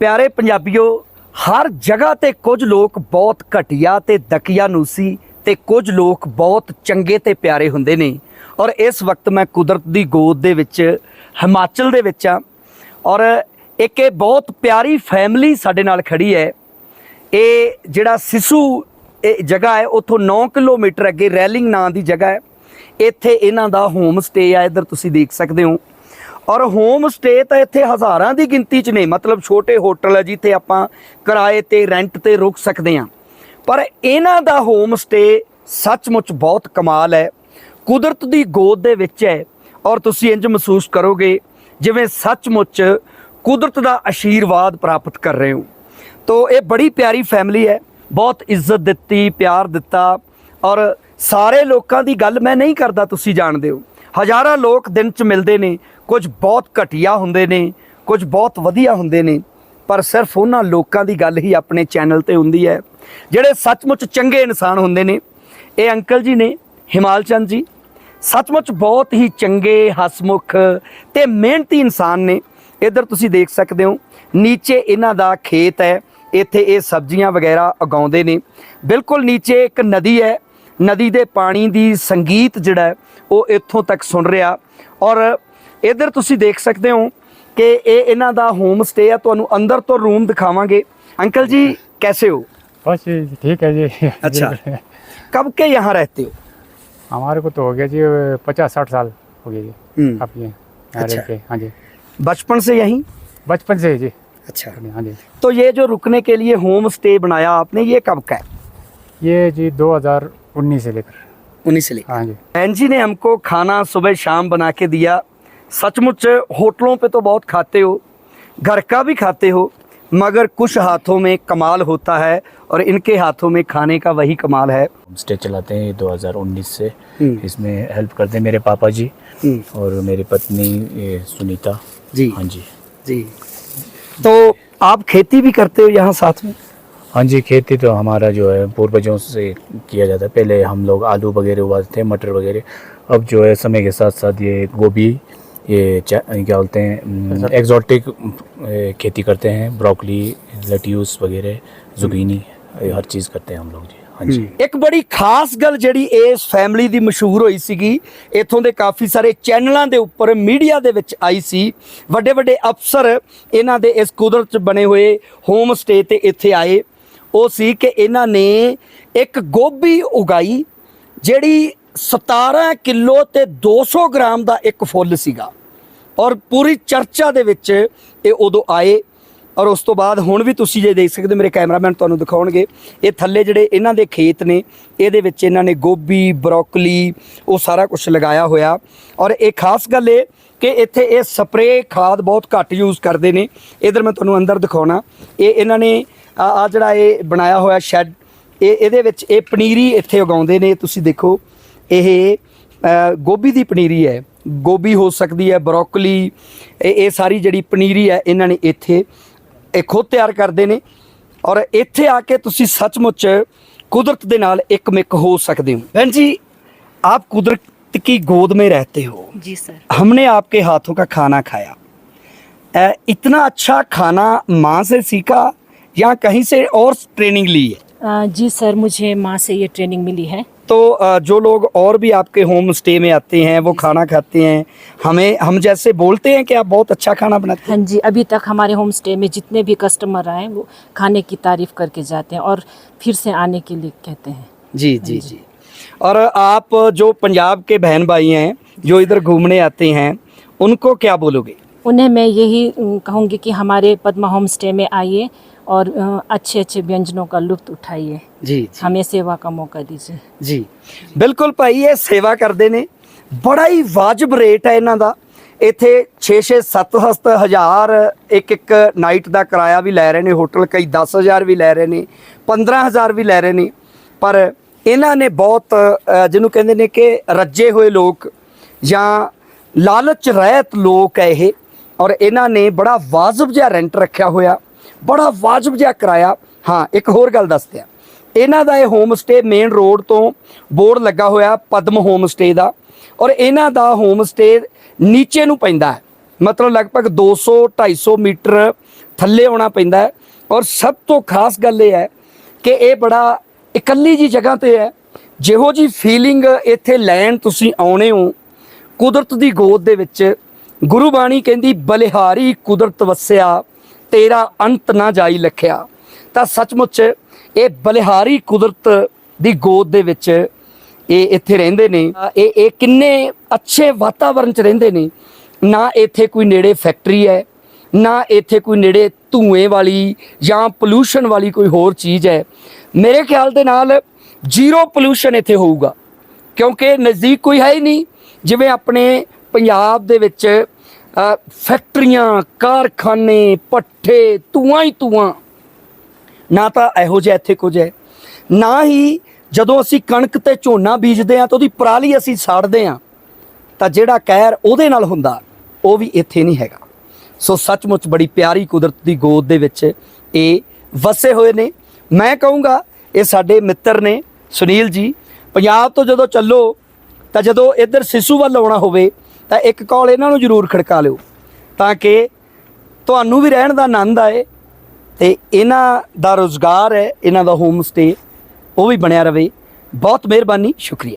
ਪਿਆਰੇ ਪੰਜਾਬੀਓ, ਹਰ ਜਗ੍ਹਾ ਤੇ ਕੁਝ ਲੋਕ ਬਹੁਤ ਘਟੀਆ ਤੇ ਦਕਿਆਨੂਸੀ ਤੇ ਕੁਝ ਲੋਕ ਬਹੁਤ ਚੰਗੇ ਤੇ ਪਿਆਰੇ ਹੁੰਦੇ ਨੇ। ਔਰ ਇਸ ਵਕਤ ਮੈਂ ਕੁਦਰਤ ਦੀ ਗੋਦ ਦੇ ਵਿੱਚ, ਹਿਮਾਚਲ ਦੇ ਵਿੱਚ ਆ ਔਰ ਇੱਕ ਇਹ ਬਹੁਤ ਪਿਆਰੀ ਫੈਮਿਲੀ ਸਾਡੇ ਨਾਲ ਖੜੀ ਹੈ। ਇਹ ਜਿਹੜਾ ਸਿਸੂ, ਇਹ ਜਗ੍ਹਾ ਹੈ, ਉੱਥੋਂ 9 ਕਿਲੋਮੀਟਰ ਅੱਗੇ ਰੈਲਿੰਗ ਨਾਂ ਦੀ ਜਗ੍ਹਾ ਹੈ। ਇੱਥੇ ਇਹਨਾਂ ਦਾ ਹੋਮ ਸਟੇ ਆ, ਇੱਧਰ ਤੁਸੀਂ ਦੇਖ ਸਕਦੇ ਹੋ। ਔਰ ਹੋਮ ਸਟੇ ਤਾਂ ਇੱਥੇ ਹਜ਼ਾਰਾਂ ਦੀ ਗਿਣਤੀ 'ਚ ਨੇ। ਮਤਲਬ ਛੋਟੇ ਹੋਟਲ ਹੈ ਜਿੱਥੇ ਆਪਾਂ ਕਿਰਾਏ ਤੇ ਰੈਂਟ ਤੇ ਰੁਕ ਸਕਦੇ ਹਾਂ। ਪਰ ਇਹਨਾਂ ਦਾ ਹੋਮ ਸਟੇ ਸੱਚਮੁੱਚ ਬਹੁਤ ਕਮਾਲ ਹੈ। ਕੁਦਰਤ ਦੀ ਗੋਦ ਦੇ ਵਿੱਚ ਹੈ। ਔਰ ਤੁਸੀਂ ਇੰਜ ਮਹਿਸੂਸ ਕਰੋਗੇ ਜਿਵੇਂ ਸੱਚਮੁੱਚ ਕੁਦਰਤ ਦਾ ਆਸ਼ੀਰਵਾਦ ਪ੍ਰਾਪਤ ਕਰ ਰਹੇ ਹੋ। ਤੋ ਇਹ ਬੜੀ ਪਿਆਰੀ ਫੈਮਿਲੀ ਹੈ। ਬਹੁਤ ਇੱਜ਼ਤ ਦਿੱਤੀ, ਪਿਆਰ ਦਿੱਤਾ। ਔਰ ਸਾਰੇ ਲੋਕਾਂ ਦੀ ਗੱਲ ਮੈਂ ਨਹੀਂ ਕਰਦਾ, ਤੁਸੀਂ ਜਾਣਦੇ ਹੋ। ਹਜ਼ਾਰਾਂ ਲੋਕ ਦਿਨ 'ਚ ਮਿਲਦੇ ਨੇ। ਕੁਝ ਬਹੁਤ ਘਟੀਆ ਹੁੰਦੇ ਨੇ, ਕੁਝ ਬਹੁਤ ਵਧੀਆ ਹੁੰਦੇ ਨੇ, ਪਰ ਸਿਰਫ ਉਹਨਾਂ ਲੋਕਾਂ ਦੀ ਗੱਲ ਹੀ ਆਪਣੇ ਚੈਨਲ ਤੇ ਹੁੰਦੀ ਹੈ। ਜਿਹੜੇ ਸੱਚਮੁੱਚ ਚੰਗੇ ਇਨਸਾਨ ਹੁੰਦੇ ਨੇ, ਇਹ ਅੰਕਲ ਜੀ ਨੇ, ਹਿਮਾਲ ਚੰਦ ਜੀ, ਸੱਚਮੁੱਚ ਬਹੁਤ ਹੀ ਚੰਗੇ, ਹਸਮੁਖ ਤੇ ਮਿਹਨਤੀ ਇਨਸਾਨ ਨੇ। ਇੱਧਰ ਤੁਸੀਂ ਦੇਖ ਸਕਦੇ ਹੋ, ਨੀਚੇ ਇਹਨਾਂ ਦਾ ਖੇਤ ਹੈ, ਇੱਥੇ ਇਹ ਸਬਜ਼ੀਆਂ ਵਗੈਰਾ ਉਗਾਉਂਦੇ ਨੇ। ਬਿਲਕੁਲ ਨੀਚੇ ਇੱਕ ਨਦੀ ਹੈ, ਨਦੀ ਦੇ ਪਾਣੀ ਦੀ ਸੰਗੀਤ ਜਿਹੜਾ ਉਹ ਇੱਥੋਂ ਤੱਕ ਸੁਣ ਰਿਹਾ। ਔਰ ਇੱਧਰ ਤੁਸੀਂ ਦੇਖ ਸਕਦੇ ਹੋ ਕਿ ਇਹ ਇਹਨਾਂ ਦਾ ਹੋਮ ਸਟੇ ਹੈ ਤੁਹਾਨੂੰ ਅੰਦਰ ਤੋਂ ਰੂਮ ਦਿਖਾਵਾਂਗੇ ਅੰਕਲ ਜੀ कैसे हो बस ये ठीक है जी अच्छा। कब के यहाँ रहते हो हमारे को तो हो गया जी पचास साठ साल हो गया जी हम्म, आप ये यहाँ अच्छा। रह के हाँ जी बचपन से यहीं बचपन से ही जी अच्छा हाँ जी तो ये जो रुकने के लिए होम स्टे बनाया आपने ये कब का है ये जी 2019 से लेकर उन्हीं से लेकर हाँ जी बहन जी ने हमको खाना सुबह शाम बना के दिया सचमुच होटलों पे तो बहुत खाते हो घर का भी खाते हो मगर कुछ हाथों में कमाल होता है और इनके हाथों में खाने का वही कमाल है। होम स्टे चलाते हैं 2019 से। हम्म। इसमें हेल्प करते हैं मेरे पापा जी हम्म, और मेरी पत्नी सुनीता। जी। हाँ जी। जी। तो आप खेती भी करते हो यहाँ साथ में? हाँ जी खेती तो हमारा जो है पूर्वजों से किया जाता है। पहले हम लोग आलू वगैरह उगाते थे मटर वगैरह। अब जो है समय के साथ साथ ये गोभी ये चा- क्या बोलते हैं एक्जॉटिक खेती करते हैं ब्रोकली लेट्यूस वगैरह जुगीनी ये हर चीज़ करते हैं हम लोग जी हाँ जी ਇੱਕ ਬੜੀ ਖਾਸ ਗੱਲ ਜਿਹੜੀ ਇਸ ਫੈਮਿਲੀ ਦੀ ਮਸ਼ਹੂਰ ਹੋਈ ਸੀਗੀ ਇੱਥੋਂ ਦੇ ਕਾਫੀ ਸਾਰੇ ਚੈਨਲਾਂ ਦੇ ਉੱਪਰ ਮੀਡੀਆ ਦੇ ਵਿੱਚ ਆਈ ਸੀ ਵੱਡੇ ਵੱਡੇ ਅਫਸਰ ਇਹਨਾਂ ਦੇ ਇਸ ਕੁਦਰਤ 'ਚ ਬਣੇ ਹੋਏ ਹੋਮ ਸਟੇ ਤੇ ਇੱਥੇ ਆਏ ਉਹ ਸੀ ਕਿ ਇਹਨਾਂ ਨੇ ਇੱਕ ਗੋਭੀ ਉਗਾਈ ਜਿਹੜੀ 17 ਕਿਲੋ ਤੇ 200 ਗ੍ਰਾਮ ਦਾ ਇੱਕ ਫੁੱਲ ਸੀਗਾ ਔਰ ਪੂਰੀ ਚਰਚਾ ਦੇ ਵਿੱਚ ਇਹ ਉਦੋਂ ਆਏ ਔਰ ਉਸ ਤੋਂ ਬਾਅਦ ਹੁਣ ਵੀ ਤੁਸੀਂ ਜੇ ਦੇਖ ਸਕਦੇ ਹੋ, ਮੇਰੇ ਕੈਮਰਾਮੈਨ ਤੁਹਾਨੂੰ ਦਿਖਾਉਣਗੇ। ਇਹ ਥੱਲੇ ਜਿਹੜੇ ਇਹਨਾਂ ਦੇ ਖੇਤ ਨੇ ਇਹਦੇ ਵਿੱਚ ਇਹਨਾਂ ਨੇ ਗੋਭੀ ਬਰੋਕਲੀ ਉਹ ਸਾਰਾ ਕੁਝ ਲਗਾਇਆ ਹੋਇਆ। ਔਰ ਇਹ ਖਾਸ ਗੱਲ ਇਹ ਕਿ ਇੱਥੇ ਇਹ ਸਪਰੇਅ ਖਾਦ ਬਹੁਤ ਘੱਟ ਯੂਜ਼ ਕਰਦੇ ਨੇ। ਇਧਰ ਮੈਂ ਤੁਹਾਨੂੰ ਅੰਦਰ ਦਿਖਾਉਣਾ। ਇਹ ਇਹਨਾਂ ਨੇ ਆ ਜਿਹੜਾ ਇਹ ਬਣਾਇਆ ਹੋਇਆ ਸ਼ੈੱਡ ਇਹ ਇਹਦੇ ਵਿੱਚ ਇਹ ਪਨੀਰੀ ਇੱਥੇ ਉਗਾਉਂਦੇ ਨੇ। ਤੁਸੀਂ ਦੇਖੋ ਇਹ ਗੋਭੀ ਦੀ ਪਨੀਰੀ ਹੈ। ਗੋਭੀ ਹੋ ਸਕਦੀ ਹੈ ਬਰੋਕਲੀ ਇਹ ਸਾਰੀ ਜਿਹੜੀ ਪਨੀਰੀ ਹੈ ਇਹਨਾਂ ਨੇ ਇੱਥੇ ਇਹ ਖੁਦ ਤਿਆਰ ਕਰਦੇ ਨੇ। ਔਰ ਇੱਥੇ ਆ ਕੇ ਤੁਸੀਂ ਸੱਚਮੁੱਚ ਕੁਦਰਤ ਦੇ ਨਾਲ ਇੱਕ ਮਿਕ ਹੋ ਸਕਦੇ ਹੋ। ਭੈਣ ਜੀ ਆਪ ਕੁਦਰਤ ਕੀ ਗੋਦ ਮੇ ਰਹਤੇ ਹੋ? ਜੀ ਸਰ। हमने आपके हाथों का खाना खाया अ, इतना अच्छा खाना माँ से ਸਿੱਖਾ ਜਾਂ कहीं ਸੇ ਔਰ ਟ੍ਰੇਨਿੰਗ ਲਈ है अ, जी सर मुझे माँ से ये ट्रेनिंग तो जो लोग और भी आपके होम स्टे में आते हैं वो खाना खाते हैं हमें हम जैसे बोलते हैं कि आप बहुत अच्छा खाना बनाते हैं। हाँ जी अभी तक हमारे होम स्टे में जितने भी कस्टमर आए वो खाने की तारीफ़ करके जाते हैं और फिर से आने के लिए कहते हैं। हैं जी जी। जी। और आप जो पंजाब के बहन भाई हैं जो इधर घूमने आते हैं उनको क्या बोलोगे? उन्हें मैं यही कहूँगी कि हमारे पद्मा होम स्टे में आइए और अ, अच्छे अच्छे व्यंजनों का लुत्फ उठाइए जी जी हमें सेवा का मौका दीजिए ਜੀ ਬਿਲਕੁਲ ਭਾਈ ਇਹ ਸੇਵਾ ਕਰਦੇ ਨੇ ਬੜਾ ਹੀ ਵਾਜਬ ਰੇਟ ਹੈ ਇਹਨਾਂ ਦਾ ਇੱਥੇ 6-6 7-7 ਹਜ਼ਾਰ ਇੱਕ ਇੱਕ ਨਾਈਟ ਦਾ ਕਿਰਾਇਆ ਵੀ ਲੈ ਰਹੇ ਨੇ ਹੋਟਲ ਕਈ 10000 ਵੀ ਲੈ ਰਹੇ ਨੇ 15000 ਵੀ ਲੈ ਰਹੇ ਨੇ ਪਰ ਇਹਨਾਂ ਨੇ ਬਹੁਤ ਅ, ਜਿਹਨੂੰ ਕਹਿੰਦੇ ਨੇ ਕਿ ਰੱਜੇ ਹੋਏ ਲੋਕ ਜਾਂ ਲਾਲਚ ਰਹਿਤ ਲੋਕ ਹੈ ਇਹ ਔਰ ਇਹਨਾਂ ਨੇ ਬੜਾ ਵਾਜਬ ਜਿਹਾ ਰੈਂਟ ਰੱਖਿਆ ਹੋਇਆ ਬੜਾ ਵਾਜਬ ਜਿਹਾ ਕਿਰਾਇਆ। ਹਾਂ, ਇੱਕ ਹੋਰ ਗੱਲ ਦੱਸਦੇ ਆ ਇਹਨਾਂ ਦਾ ਇਹ ਹੋਮ ਸਟੇ ਮੇਨ ਰੋਡ ਤੋਂ ਬੋਰਡ ਲੱਗਾ ਹੋਇਆ, ਪਦਮ ਹੋਮ ਸਟੇ ਦਾ। ਔਰ ਇਹਨਾਂ ਦਾ ਹੋਮ ਸਟੇ ਨੀਚੇ ਨੂੰ ਪੈਂਦਾ ਹੈ। ਮਤਲਬ ਲਗਭਗ 200 250 ਮੀਟਰ ਥੱਲੇ ਆਉਣਾ ਪੈਂਦਾ ਹੈ। ਔਰ ਸਭ ਤੋਂ ਖਾਸ ਗੱਲ ਇਹ ਹੈ ਕਿ ਇਹ ਬੜਾ ਇਕੱਲੀ ਜੀ ਜਗ੍ਹਾ ਤੇ ਹੈ। ਜਿਹੋ ਜੀ ਫੀਲਿੰਗ ਇੱਥੇ ਲੈਣ ਤੁਸੀਂ ਆਉਣੇ ਹੋ, ਕੁਦਰਤ ਦੀ ਗੋਦ ਦੇ ਵਿੱਚ, ਗੁਰੂ ਬਾਣੀ ਕਹਿੰਦੀ, ਬਲਿਹਾਰੀ ਕੁਦਰਤ ਵਸਿਆ। ਤੇਰਾ ਅੰਤ ਨਾ ਜਾਈ ਲਖਿਆ। ਤਾਂ ਸੱਚਮੁੱਚ ਇਹ ਬਲਿਹਾਰੀ ਕੁਦਰਤ ਦੀ ਗੋਦ ਦੇ ਵਿੱਚ ਇਹ ਇੱਥੇ ਰਹਿੰਦੇ ਨੇ। ਇਹ ਇਹ ਕਿੰਨੇ ਅੱਛੇ ਵਾਤਾਵਰਣ 'ਚ ਰਹਿੰਦੇ ਨੇ। ਨਾ ਇੱਥੇ ਕੋਈ ਨੇੜੇ ਫੈਕਟਰੀ ਹੈ, ਨਾ ਇੱਥੇ ਕੋਈ ਨੇੜੇ ਧੂਏ ਵਾਲੀ ਜਾਂ ਪੋਲੂਸ਼ਨ ਵਾਲੀ ਕੋਈ ਹੋਰ ਚੀਜ਼ ਹੈ। ਮੇਰੇ ਖਿਆਲ ਦੇ ਨਾਲ ਜ਼ੀਰੋ ਪੋਲੂਸ਼ਨ ਇੱਥੇ ਹੋਊਗਾ। ਕਿਉਂਕਿ ਨਜ਼ਦੀਕ ਕੋਈ ਹੈ ਹੀ ਨਹੀਂ। ਜਿਵੇਂ ਆਪਣੇ ਪੰਜਾਬ ਦੇ ਵਿੱਚ ਫੈਕਟਰੀਆਂ, ਕਾਰਖਾਨੇ, ਪੱਠੇ, ਧੂਆਂ ਹੀ ਧੂਆਂ। ਨਾ ਤਾਂ ਇਹੋ ਜਿਹਾ ਇੱਥੇ ਕੁਝ ਹੈ। ਨਾ ਹੀ ਜਦੋਂ ਅਸੀਂ ਕਣਕ ਤੇ ਝੋਨਾ ਬੀਜਦੇ ਆ ਤਾਂ ਉਹਦੀ ਪਰਾਲੀ ਅਸੀਂ ਸਾੜਦੇ ਆ ਤਾਂ ਜਿਹੜਾ ਕਹਿਰ ਉਹਦੇ ਨਾਲ ਹੁੰਦਾ, ਉਹ ਵੀ ਇੱਥੇ ਨਹੀਂ ਹੈਗਾ। ਸੋ ਸੱਚਮੁੱਚ ਬੜੀ ਪਿਆਰੀ ਕੁਦਰਤ ਦੀ ਗੋਦ ਦੇ ਵਿੱਚ ਇਹ ਵਸੇ ਹੋਏ ਨੇ। ਮੈਂ ਕਹੂੰਗਾ, ਇਹ ਸਾਡੇ ਮਿੱਤਰ ਨੇ, ਸੁਨੀਲ ਜੀ, ਪੰਜਾਬ ਤੋਂ ਜਦੋਂ ਚੱਲੋ, ਤਾਂ ਜਦੋਂ ਇੱਧਰ ਸਿਸੂ ਵੱਲ ਆਉਣਾ ਹੋਵੇ ਤਾਂ ਇੱਕ ਕਾਲ ਇਹਨਾਂ ਨੂੰ ਜ਼ਰੂਰ ਖੜਕਾ ਲਿਓ ਤਾਂ ਕਿ ਤੁਹਾਨੂੰ ਵੀ ਰਹਿਣ ਦਾ ਆਨੰਦ ਆਏ ਤੇ ਇਹਨਾਂ ਦਾ ਰੋਜ਼ਗਾਰ ਹੈ, ਇਹਨਾਂ ਦਾ ਹੋਮ ਸਟੇ ਉਹ ਵੀ ਬਣਿਆ ਰਵੇ ਬਹੁਤ ਮਿਹਰਬਾਨੀ, ਸ਼ੁਕਰੀਆ।